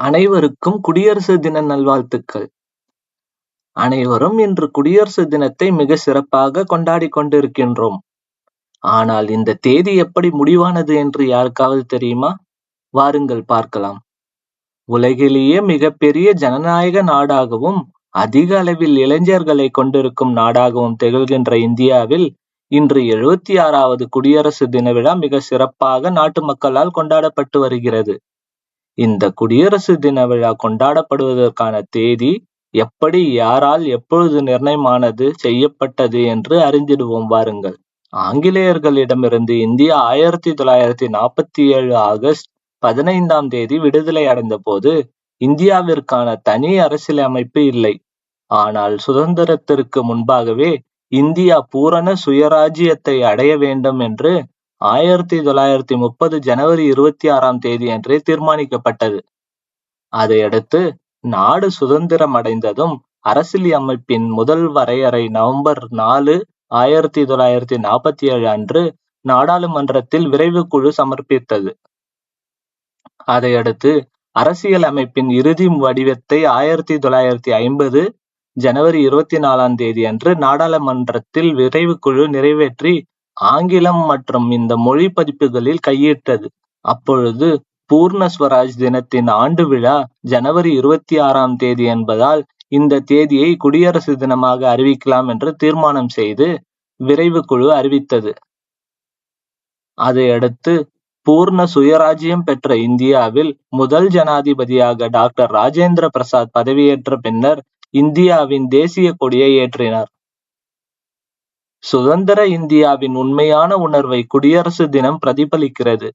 அனைவருக்கும் குடியரசு தின நல்வாழ்த்துக்கள். அனைவரும் இன்று குடியரசு தினத்தை மிக சிறப்பாக கொண்டாடி கொண்டிருக்கின்றோம். ஆனால் இந்த தேதி எப்படி முடிவானது என்று யாருக்காவது தெரியுமா? வாருங்கள் பார்க்கலாம். உலகிலேயே மிகப்பெரிய ஜனநாயக நாடாகவும் அதிக அளவில் இளைஞர்களை கொண்டிருக்கும் நாடாகவும் திகழ்கின்ற இந்தியாவில் இன்று எழுபத்தி ஆறாவது குடியரசு தின விழா மிக சிறப்பாக நாட்டு மக்களால் கொண்டாடப்பட்டு வருகிறது. இந்த குடியரசு தின விழா கொண்டாடப்படுவதற்கான தேதி எப்படி யாரால் எப்பொழுது நிர்ணயமானது செய்யப்பட்டது என்று அறிந்திடுவோம் வாருங்கள். ஆங்கிலேயர்களிடமிருந்து இந்தியா ஆயிரத்தி தொள்ளாயிரத்தி நாற்பத்தி ஏழு ஆகஸ்ட் பதினைந்தாம் தேதி விடுதலை அடைந்த போது இந்தியாவிற்கான தனி அரசியலமைப்பு இல்லை. ஆனால் சுதந்திரத்திற்கு முன்பாகவே இந்தியா பூரண சுயராஜ்யத்தை அடைய வேண்டும் என்று ஆயிரத்தி தொள்ளாயிரத்தி முப்பது ஜனவரி இருபத்தி ஆறாம் தேதி அன்றே தீர்மானிக்கப்பட்டது. அதையடுத்து நாடு சுதந்திரம் அடைந்ததும் அரசியல் அமைப்பின் முதல் வரையறை நவம்பர் நாலு ஆயிரத்தி தொள்ளாயிரத்தி நாற்பத்தி ஏழு அன்று நாடாளுமன்றத்தில் விரைவு குழு சமர்ப்பித்தது. அதையடுத்து அரசியல் அமைப்பின் இறுதி வடிவத்தை ஆயிரத்தி தொள்ளாயிரத்தி ஐம்பது ஜனவரி இருபத்தி நாலாம் தேதி அன்று நாடாளுமன்றத்தில் விரைவு குழு நிறைவேற்றி ஆங்கிலம் மற்றும் இந்த மொழி பதிப்புகளில் கையிட்டது அப்பொழுது பூர்ண ஸ்வராஜ் தினத்தின் ஆண்டு விழா ஜனவரி இருபத்தி ஆறாம் தேதி என்பதால் இந்த தேதியை குடியரசு தினமாக அறிவிக்கலாம் என்று தீர்மானம் செய்து விரைவு குழு அறிவித்தது. அதையடுத்து பூர்ண சுயராஜ்யம் பெற்ற இந்தியாவில் முதல் ஜனாதிபதியாக டாக்டர் ராஜேந்திர பிரசாத் பதவியேற்ற பின்னர் இந்தியாவின் தேசிய கொடியை ஏற்றினார். சுதந்திர இந்தியாவின் உண்மையான உணர்வை குடியரசு தினம் பிரதிபலிக்கிறது.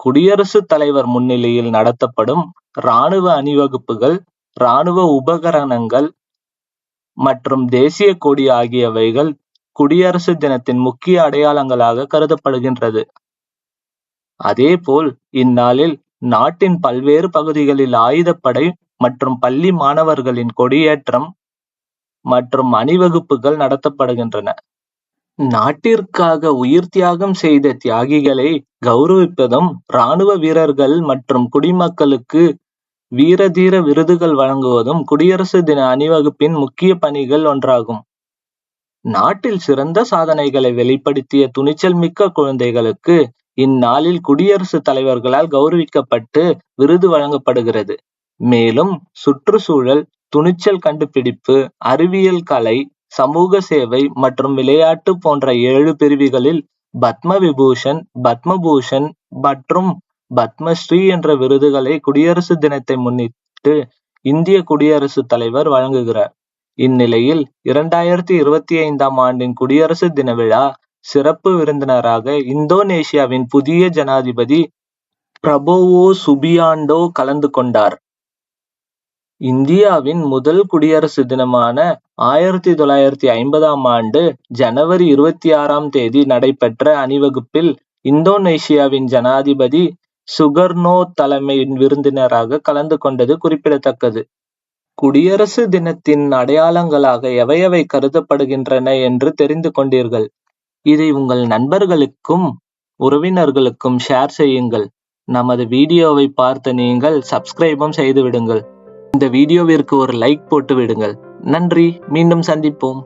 குடியரசுத் தலைவர் முன்னிலையில் நடத்தப்படும் இராணுவ அணிவகுப்புகள் இராணுவ உபகரணங்கள் மற்றும் தேசிய கொடி ஆகியவைகள் குடியரசு தினத்தின் முக்கிய அடையாளங்களாக கருதப்படுகின்றது. அதேபோல் இந்நாளில் நாட்டின் பல்வேறு பகுதிகளில் ஆயுதப்படை மற்றும் பள்ளி மாணவர்களின் கொடியேற்றம் மற்றும் அணிவகுப்புகள் நடத்தப்படுகின்றன. நாட்டிற்காக உயிர் தியாகம் செய்த தியாகிகளை கௌரவிப்பதும் இராணுவ வீரர்கள் மற்றும் குடிமக்களுக்கு வீரதீர விருதுகள் வழங்குவதும் குடியரசு தின அணிவகுப்பின் முக்கிய பணிகள் ஒன்றாகும். நாட்டில் சிறந்த சாதனைகளை வெளிப்படுத்திய துணிச்சல் மிக்க குழந்தைகளுக்கு இந்நாளில் குடியரசு தலைவர்களால் கௌரவிக்கப்பட்டு விருது வழங்கப்படுகிறது. மேலும் சுற்றுச்சூழல் துணிச்சல் கண்டுபிடிப்பு அறிவியல் கலை சமூக சேவை மற்றும் விளையாட்டு போன்ற ஏழு பிரிவுகளில் பத்ம விபூஷன் பத்மபூஷன் மற்றும் பத்மஸ்ரீ என்ற விருதுகளை குடியரசு தினத்தை முன்னிட்டு இந்திய குடியரசுத் தலைவர் வழங்குகிறார். இந்நிலையில் இரண்டாயிரத்தி இருபத்தி ஐந்தாம் ஆண்டின் குடியரசு தின விழா சிறப்பு விருந்தினராக இந்தோனேஷியாவின் புதிய ஜனாதிபதி பிரபோவோ சுபியாண்டோ கலந்து கொண்டார். இந்தியாவின் முதல் குடியரசு தினமான ஆயிரத்தி தொள்ளாயிரத்தி ஐம்பதாம் ஆண்டு ஜனவரி இருபத்தி ஆறாம் தேதி நடைபெற்ற அணிவகுப்பில் இந்தோனேஷியாவின் ஜனாதிபதி சுகர்னோ தலைமையின் விருந்தினராக கலந்து கொண்டது குறிப்பிடத்தக்கது. குடியரசு தினத்தின் அடையாளங்களாக எவையவை கருதப்படுகின்றன என்று தெரிந்து கொண்டீர்கள். இதை உங்கள் நண்பர்களுக்கும் உறவினர்களுக்கும் ஷேர் செய்யுங்கள். நமது வீடியோவை பார்த்து நீங்கள் சப்ஸ்கிரைபும் செய்து விடுங்கள். இந்த வீடியோவிற்கு ஒரு லைக் போட்டு விடுங்கள். நன்றி. மீண்டும் சந்திப்போம்.